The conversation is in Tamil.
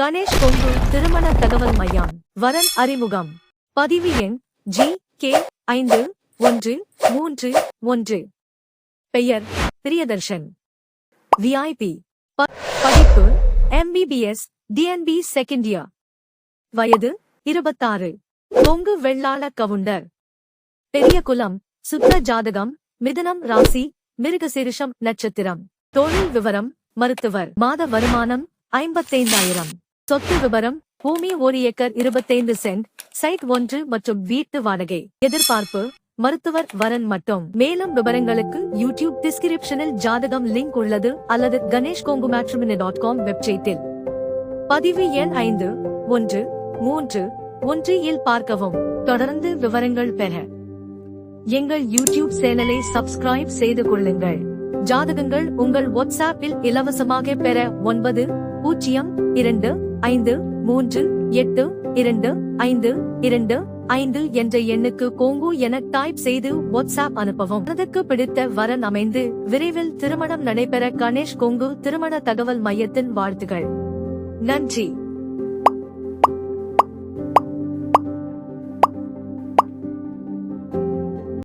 கணேஷ் கொங்கு திருமண தகவல் மையம் வரன் அறிமுகம். பதிவு எண் ஜி கே ஐந்து ஒன்று மூன்று ஒன்று. பெயர் பிரியதர்ஷன். விஐபி படிப்பு எம்பிபிஎஸ் டிஎன்பி செகண்ட் இயர் வயது இருபத்தாறு. கொங்கு வெள்ளாள கவுண்டர். பெரிய குலம் சுத்த ஜாதகம் மிதனம் ராசி மிருகசிருஷம் நட்சத்திரம். தொழில் விவரம் மருத்துவர். மாத வருமானம் ஐம்பத்தைந்தாயிரம். சொத்து விவரம் பூமி ஒரு ஏக்கர் இருபத்தைந்து சென்ட் சைட் ஒன்று மற்றும் வீட்டு வாடகை. எதிர்பார்ப்பு மருத்துவர் வரன் மட்டும். மேலும் விவரங்களுக்கு யூடியூப் டிஸ்கிரிப்ஷனில் ஜாதகம் லிங்க் உள்ளது அல்லது Ganesh Kongu matrimony dot com வெப்சைட்டில். பதிவு எண் ஐந்து ஒன்று மூன்று ஒன்று இல் பார்க்கவும். தொடர்ந்து விவரங்கள் பெற. எங்கள் யூடியூப் சேனலை சப்ஸ்கிரைப் செய்து கொள்ளுங்கள். ஜாதகங்கள் உங்கள் வாட்ஸ்ஆப்பில் இலவசமாக பெற ஒன்பது பூஜ்ஜியம் இரண்டு ஐந்து மூன்று எட்டு இரண்டு ஐந்து இரண்டு ஐந்து என்ற எண்ணுக்கு கோங்கு என டைப் செய்து வாட்ஸ்அப் அனுப்பவும். மனதுக்கு பிடித்த வரன் அமைந்து விரைவில் திருமணம் நடைபெற கணேஷ் கொங்கு திருமண தகவல் மையத்தின் வாழ்த்துகள் நன்றி.